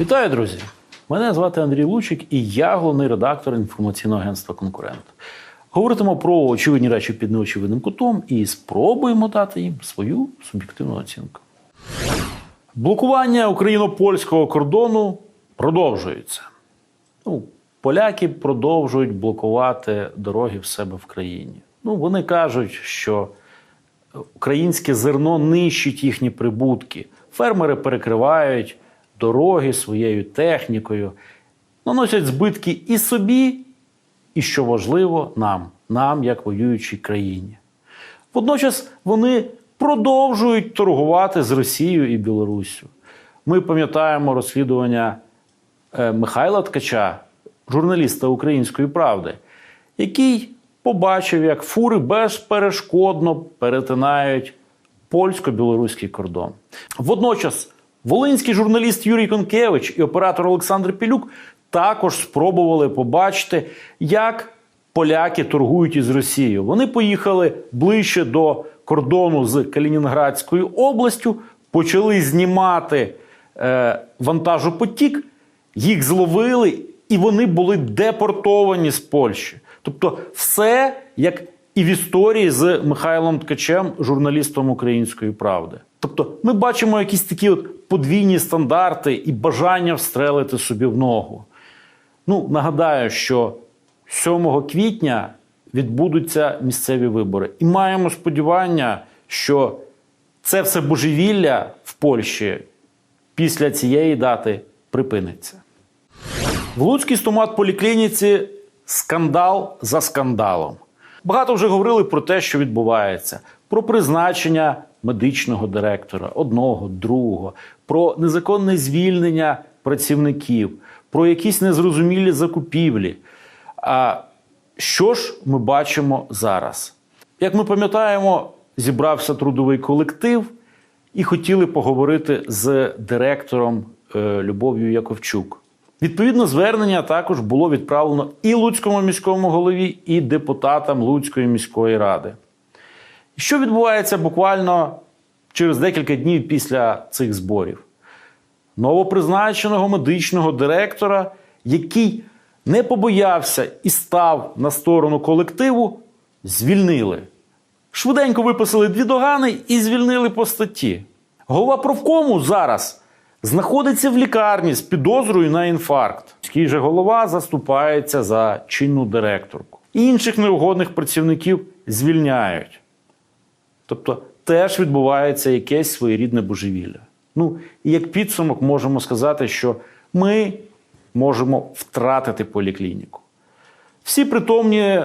Вітаю, друзі! Мене звати Андрій Лучик, і я головний редактор інформаційного агентства Конкурент. Говоритимо про очевидні речі під неочевидним кутом і спробуємо дати їм свою суб'єктивну оцінку. Блокування україно-польського кордону продовжується. Ну, поляки продовжують блокувати дороги в себе в країні. Ну, вони кажуть, що українське зерно нищить їхні прибутки. Фермери перекривають дороги своєю технікою, наносять збитки і собі, і що важливо, нам, нам, як воюючій країні. Водночас вони продовжують торгувати з Росією і Білоруссю. Ми пам'ятаємо розслідування е, Михайла Ткача, журналіста Української правди, який побачив, як фури безперешкодно перетинають польсько-білоруський кордон. Водночас волинський журналіст Юрій Конкевич і оператор Олександр Пілюк також спробували побачити, як поляки торгують із Росією. Вони поїхали ближче до кордону з Калінінградською областю, почали знімати е, вантажопотік, їх зловили, і вони були депортовані з Польщі. Тобто, все як і в історії з Михайлом Ткачем, журналістом Української правди. Тобто, ми бачимо якісь такі от подвійні стандарти і бажання встрелити собі в ногу. Ну, нагадаю, що 7 квітня відбудуться місцеві вибори. І маємо сподівання, що це все божевілля в Польщі після цієї дати припиниться. В Луцькій стомат-поліклініці скандал за скандалом. Багато вже говорили про те, що відбувається, про призначення медичного директора, одного, другого, про незаконне звільнення працівників, про якісь незрозумілі закупівлі. А що ж ми бачимо зараз? Як ми пам'ятаємо, зібрався трудовий колектив і хотіли поговорити з директором е, Любов'ю Яковчук. Відповідно, звернення також було відправлено і Луцькому міському голові, і депутатам Луцької міської ради. Що відбувається буквально через декілька днів після цих зборів? Новопризначеного медичного директора, який не побоявся і став на сторону колективу, звільнили. Швиденько виписали дві догани і звільнили по статті. Голова профкому зараз знаходиться в лікарні з підозрою на інфаркт. Міський же голова заступається за чинну директорку. Інших неугодних працівників звільняють. Тобто теж відбувається якесь своєрідне божевілля. Ну, і як підсумок можемо сказати, що ми можемо втратити поліклініку. Всі притомні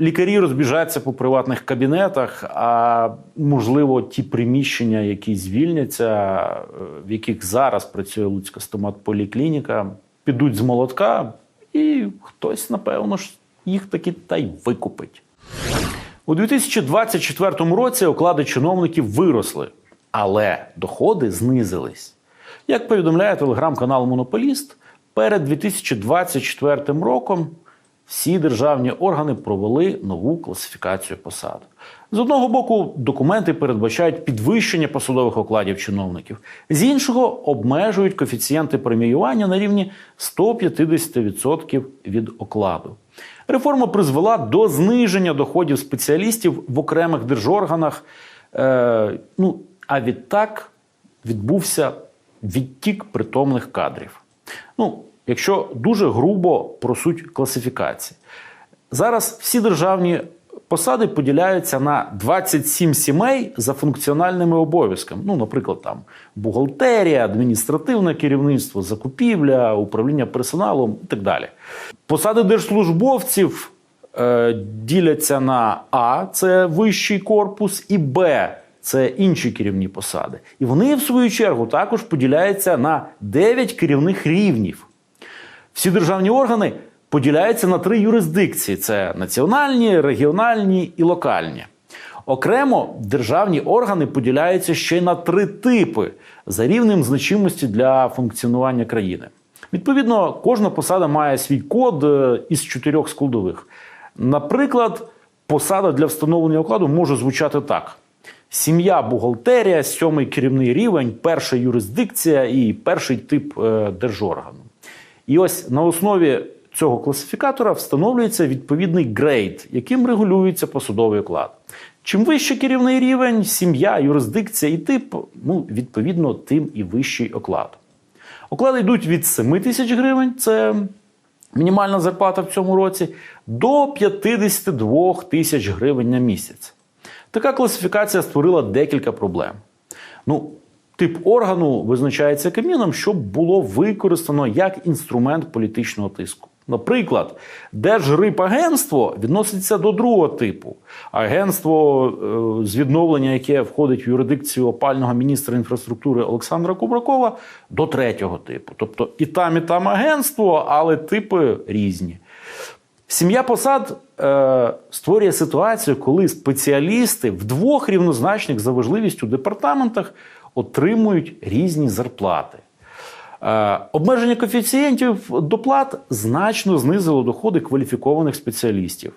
лікарі розбіжаться по приватних кабінетах, а можливо, ті приміщення, які звільняться, е, в яких зараз працює Луцька стомат-поліклініка, підуть з молотка, і хтось, напевно, ж їх таки та й викупить. У 2024 році оклади чиновників виросли, але доходи знизились. Як повідомляє телеграм-канал Монополіст, перед 2024 роком всі державні органи провели нову класифікацію посад. З одного боку, документи передбачають підвищення посадових окладів чиновників, з іншого обмежують коефіцієнти преміювання на рівні 150% від окладу. Реформа призвела до зниження доходів спеціалістів в окремих держорганах. Е, ну, а відтак відбувся відтік притомних кадрів. Ну, якщо дуже грубо про суть класифікації. Зараз всі державні посади поділяються на 27 сімей за функціональними обов'язками. Ну, наприклад, там бухгалтерія, адміністративне керівництво, закупівля, управління персоналом і так далі. Посади держслужбовців е, діляться на А, це вищий корпус, і Б. Це інші керівні посади. І вони, в свою чергу, також поділяються на 9 керівних рівнів. Всі державні органи поділяються на три юрисдикції: це національні, регіональні і локальні. Окремо державні органи поділяються ще й на три типи за рівнем значимості для функціонування країни. Відповідно, кожна посада має свій код е, із чотирьох складових. Наприклад, посада для встановлення окладу може звучати так: Сім'я, бухгалтерія, сьомий керівний рівень, перша юрисдикція і перший тип е, держоргану. І ось на основі цього класифікатора встановлюється відповідний грейд, яким регулюється посадовий оклад. Чим вище керівний рівень, сім'я, юрисдикція і тип, ну, відповідно, тим і вищий оклад. Оклади йдуть від 7 тисяч гривень, це мінімальна зарплата в цьому році, до 52 тисяч гривень на місяць. Така класифікація створила декілька проблем. Ну, тип органу визначається Кабміном, щоб було використано як інструмент політичного тиску. Наприклад, Держрипагентство відноситься до другого типу. Агентство е, з відновлення, яке входить в юрисдикцію опального міністра інфраструктури Олександра Кубракова, до третього типу. Тобто і там, і там агентство, але типи різні. Сім'я посад е, створює ситуацію, коли спеціалісти в двох рівнозначних за важливістю департаментах отримують різні зарплати. Е, обмеження коефіцієнтів доплат значно знизило доходи кваліфікованих спеціалістів.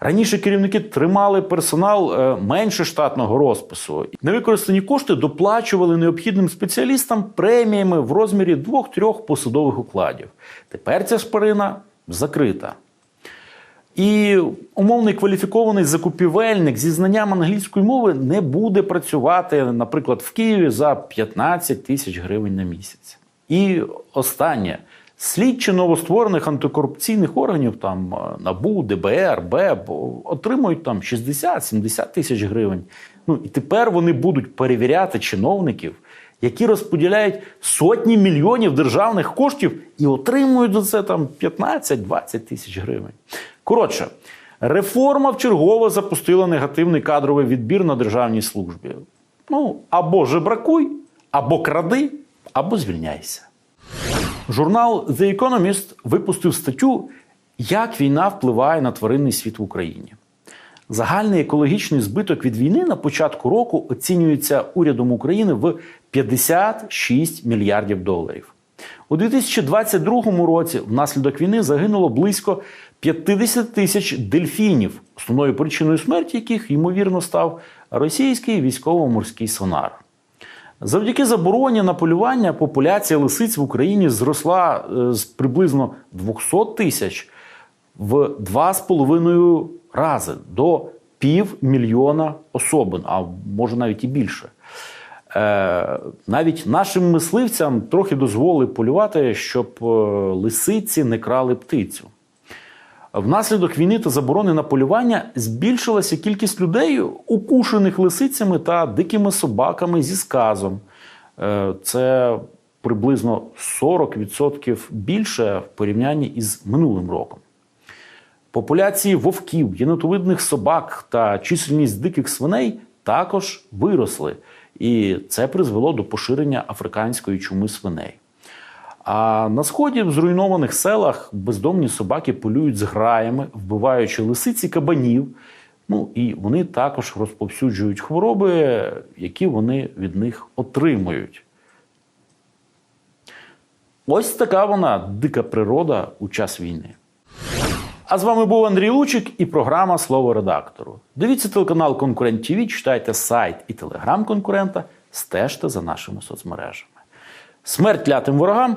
Раніше керівники тримали персонал е, менше штатного розпису. Невикористані кошти доплачували необхідним спеціалістам преміями в розмірі двох-трьох посадових укладів. Тепер ця шпарина закрита. І умовний кваліфікований закупівельник зі знанням англійської мови не буде працювати, наприклад, в Києві за 15 тисяч гривень на місяць. І останнє. Слідчі новостворених антикорупційних органів, там е, НАБУ, ДБР, БЕБ, отримують там 60-70 тисяч гривень. Ну і тепер вони будуть перевіряти чиновників, які розподіляють сотні мільйонів державних коштів і отримують за це там 15-20 тисяч гривень. Коротше, реформа вчергово запустила негативний кадровий відбір на державній службі. Ну, або жебракуй, або кради, або звільняйся. Журнал The Economist випустив статтю, як війна впливає на тваринний світ в Україні. Загальний екологічний збиток від війни на початку року оцінюється урядом України в 56 мільярдів доларів. У 2022 році внаслідок війни загинуло близько 50 тисяч дельфінів, основною причиною смерті яких, ймовірно, став російський військово-морський сонар. Завдяки забороні на полювання популяція лисиць в Україні зросла е, з приблизно 200 тисяч в 2,5 рази до півмільйона особин, а може навіть і більше. Е, навіть нашим мисливцям трохи дозволили полювати, щоб е, лисиці не крали птицю. Внаслідок війни та заборони на полювання збільшилася кількість людей, укушених лисицями та дикими собаками зі сказом. Е, Це приблизно 40% більше в порівнянні із минулим роком. Популяції вовків, єнотовидних собак та чисельність диких свиней також виросли, і це призвело до поширення африканської чуми свиней. А на сході в зруйнованих селах бездомні собаки полюють з граями, вбиваючи лисиці кабанів. Ну і вони також розповсюджують хвороби, які вони від них отримують. Ось така вона дика природа у час війни. А з вами був Андрій Лучик і програма Слово редактору. Дивіться телеканал Конкурент ТВ, читайте сайт і телеграм конкурента, стежте за нашими соцмережами. Смерть лятим ворогам